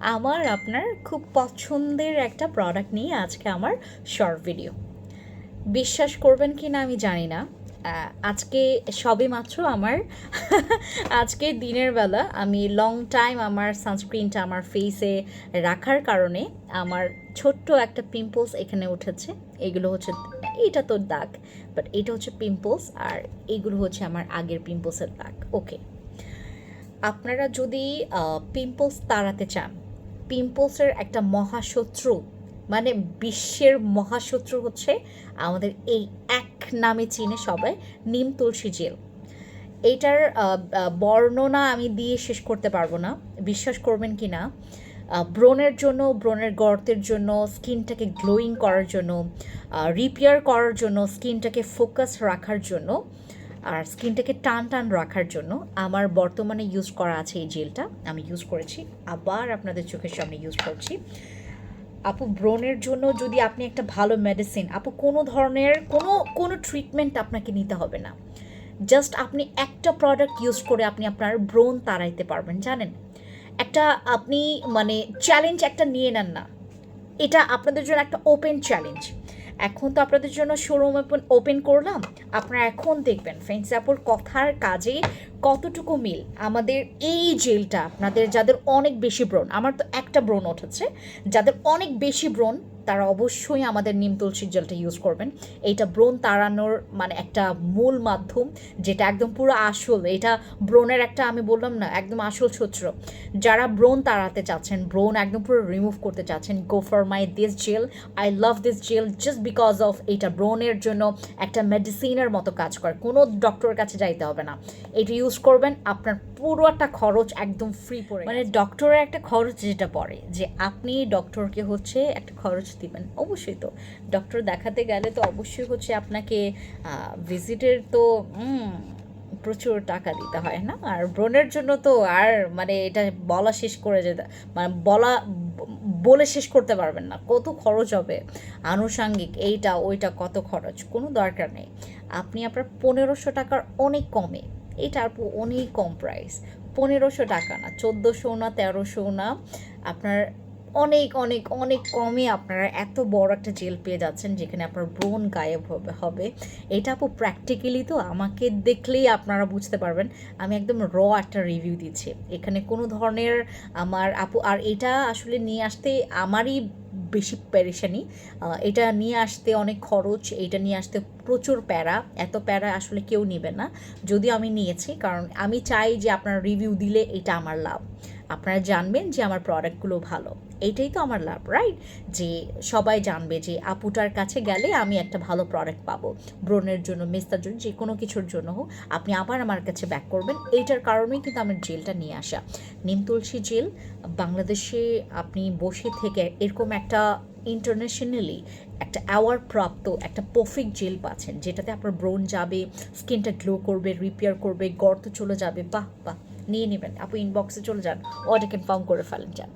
আমার, আপনার খুব পছন্দের একটা প্রোডাক্ট নিয়ে আজকে আমার শর্ট ভিডিও বিশ্বাস করবেন কি না আমি জানি না। আজকে সবে মাত্র আমার, আজকে দিনের বেলা আমি লং টাইম আমার সানস্ক্রিনটা আমার ফেসে রাখার কারণে আমার ছোট্ট একটা পিম্পলস এখানে উঠেছে। এগুলো হচ্ছে, এটা তো দাগ বাট এটা হচ্ছে পিম্পলস আর এগুলো হচ্ছে আমার আগের পিম্পলসের দাগ। ওকে আপনারা যদি পিম্পলস তাড়াতে চান পিম্পলসের একটা মহাশত্রু মানে বিশ্বের মহাশত্রু হচ্ছে আমাদের এই এক নামে চিনে সবাই, নিম তুলসী জেল। এইটার বর্ণনা আমি দিয়ে শেষ করতে পারব না। বিশ্বাস করবেন কি না? ব্রণের জন্য, ব্রণের গর্তের জন্য, স্কিনটাকে গ্লোয়িং করার জন্য রিপেয়ার করার জন্য, স্কিনটাকে ফোকাস রাখার জন্য আর স্কিনটাকে টান টান রাখার জন্য আমার বর্তমানে ইউজ করা আছে এই জেলটা আমি ইউজ করেছি। আবার আপনাদের চোখের সামনে ইউজ করছি। আপু ব্রণের জন্য যদি আপনি একটা ভালো মেডিসিন আপু, কোনো ধরনের, কোনো কোনো ট্রিটমেন্ট আপনাকে নিতে হবে না। জাস্ট আপনি একটা প্রোডাক্ট ইউজ করে আপনি আপনার ব্রণ তাড়াইতে পারবেন, জানেন? একটা আপনি মানে চ্যালেঞ্জ একটা নিয়ে নেন না। এটা আপনাদের জন্য একটা ওপেন চ্যালেঞ্জ এখন তো আপনাদের জন্য শোরুম ওপেন ওপেন করলাম আপনারা এখন দেখবেন ফ্রেন্ডস আপুর কথার কাজে কতটুকু মিল। আমাদের এই জেলটা, আপনাদের যাদের অনেক বেশি ব্রণ, আমার তো একটা ব্রণ উঠেছে, যাদের অনেক বেশি ব্রণ তারা অবশ্যই আমাদের নিম তুলসীর জলটা ইউজ করবেন। এইটা ব্রণ তাড়ানোর মানে একটা মূল মাধ্যম, যেটা একদম পুরো আসল, এটা ব্রণের একটা আমি বললাম না, একদম আসল সূত্র। যারা ব্রণ তাড়াতে চাচ্ছেন, ব্রণ একদম পুরো রিমুভ করতে চাচ্ছেন go for my this gel I love this gel just because of এইটা ব্রণের জন্য একটা মেডিসিনের মতো কাজ করে। কোনো ডক্টরের কাছে যাইতে হবে না। এটা ইউজ করবেন, আপনার পুরো একটা খরচ একদম ফ্রি পড়ে মানে ডক্টরের একটা খরচ যেটা পড়ে যে আপনি ডক্টরকে হচ্ছে একটা খরচ দিবেন অবশ্যই তো। ডক্টর দেখাতে গেলে তো অবশ্যই হচ্ছে আপনাকে ভিজিটের তো প্রচুর টাকা দিতে হয় না? আর ব্রণের জন্য তো আর মানে এটা বলা শেষ করে যেতে মানে বলা বলে শেষ করতে পারবেন না। কত খরচ হবে? আনুষাঙ্গিক এইটা ওইটা কত খরচ? কোনো দরকার নেই। আপনি আপনার পনেরোশো টাকার অনেক কমে এটা আপু অনেক কম প্রাইস পনেরোশো টাকা না, চোদ্দোশো না, তেরোশো না। আপনার অনেক অনেক অনেক কমে আপনারা এত বড় একটা জেল পেয়ে যাচ্ছেন যেখানে আপনার ব্রণ গায়েব হবে হবে। এটা আপু প্র্যাকটিক্যালি তো আমাকে দেখলেই আপনারা বুঝতে পারবেন। আমি একদম র একটা রিভিউ দিচ্ছি। এখানে কোনো ধরনের আমার আপু, আর এটা আসলে নিয়ে আসতে আমারই বেশি প্যারেশানি এটা নিয়ে আসতে অনেক খরচ, এটা নিয়ে আসতে প্রচুর প্যারা। এত প্যারা আসলে কেউ নেবে না। যদিও আমি নিয়েছি, কারণ আমি চাই যে আপনার রিভিউ দিলে এটা আমার লাভ। আপনারা জানবেন যে আমার প্রোডাক্টগুলো ভালো। এইটাই তো আমার লাভ রাইট যে সবাই জানবে যে আপুটার কাছে গেলে আমি একটা ভালো প্রোডাক্ট পাবো। ব্রণের জন্য, মেস্তার জন্য, যে কোনো কিছুর জন্য হোক, আপনি আবার আমার কাছে ব্যাক করবেন। এইটার কারণেই কিন্তু আমার জেলটা নিয়ে আসা। নিম তুলসী জেল বাংলাদেশে আপনি বসে থেকে এরকম একটা ইন্টারন্যাশনালি একটা অ্যাওয়ার্ড প্রাপ্ত একটা পারফেক্ট জেল পাচ্ছেন, যেটাতে আপনার ব্রোন যাবে স্কিনটা গ্লো করবে রিপেয়ার করবে, গর্ত চলে যাবে, বাহ বাহ, নিয়ে নেবেন। আপনি ইনবক্সে চলে যান অর্ডার কনফার্ম করে ফেলেন যান।